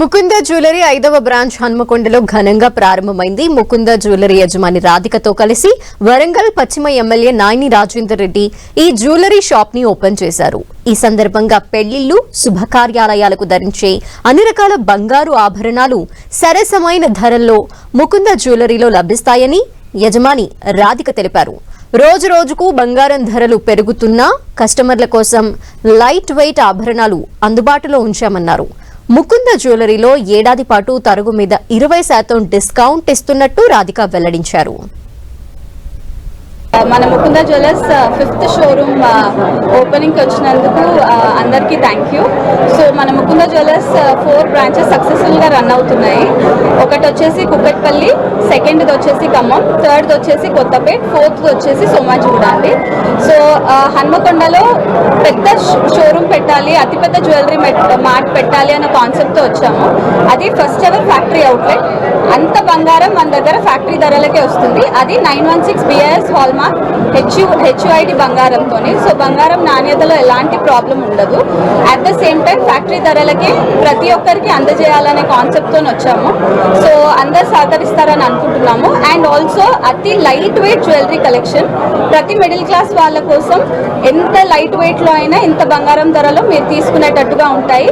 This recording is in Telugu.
ముకుంద జ్యువెలరీ ఐదవ బ్రాంచ్ హన్మకొండలో ఘనంగా ప్రారంభమైంది. ముకుంద జ్యువెలరీ యజమాని రాధికతో కలిసి వరంగల్ పశ్చిమ ఎమ్మెల్యే నాయని రాజేందర్ రెడ్డి ఈ జ్యువెలరీ షాప్ని ఓపెన్ చేశారు. ఈ సందర్భంగా పెళ్ళిళ్ళు శుభకార్యాలయాలకు ధరించే అన్ని రకాల బంగారు ఆభరణాలు సరసమైన ధరల్లో ముకుంద జ్యువెలరీలో లభిస్తాయని యజమాని రాధిక తెలిపారు. రోజు రోజుకు బంగారం ధరలు పెరుగుతున్నా కస్టమర్ల కోసం లైట్ వెయిట్ ఆభరణాలు అందుబాటులో ఉంచామన్నారు. ముకుంద జ్యువెలరీలో ఏడాది పాటు తరుగు మీద ఇరవై శాతం డిస్కౌంట్ ఇస్తున్నట్టు రాధిక వెల్లడించారు. మన ముకుంద జ్యువెలర్స్ ఫిఫ్త్ షోరూమ్ ఓపెనింగ్కి వచ్చినందుకు అందరికీ థ్యాంక్ యూ సో మన ముకుంద జ్యువెలర్స్ ఫోర్ బ్రాంచెస్ సక్సెస్ఫుల్గా రన్ అవుతున్నాయి. ఒకటి వచ్చేసి కుక్కట్పల్లి సెకండ్ది వచ్చేసి ఖమ్మం థర్డ్ది వచ్చేసి కొత్తపేట్ ఫోర్త్ వచ్చేసి సోమాజిగూడ అండి. సో హన్మకొండలో పెద్ద షోరూమ్ పెట్టాలి అతిపెద్ద జ్యువెలరీ మార్ట్ పెట్టాలి అనే కాన్సెప్ట్తో వచ్చాము. అది ఫస్ట్ ఎవర్ ఫ్యాక్టరీ అవుట్లెట్ అంత బంగారం మన దగ్గర ఫ్యాక్టరీ ధరలకే వస్తుంది. అది nine one six BIS hallmark HU HUID బంగారంతో సో బంగారం నాణ్యతలో ఎలాంటి ప్రాబ్లం ఉండదు. At the same time factory ధరలకే ప్రతి ఒక్కరికి అందజేయాలనే కాన్సెప్ట్తో వచ్చాము. సో అందరు సహకరిస్తారని అనుకుంటున్నాము. అండ్ ఆల్సో అతి లైట్ వెయిట్ జ్యువెలరీ కలెక్షన్ ప్రతి మిడిల్ క్లాస్ వాళ్ళ కోసం ఎంత లైట్ వెయిట్లో అయినా ఇంత బంగారం ధరలో మీరు తీసుకునేటట్టుగా ఉంటాయి.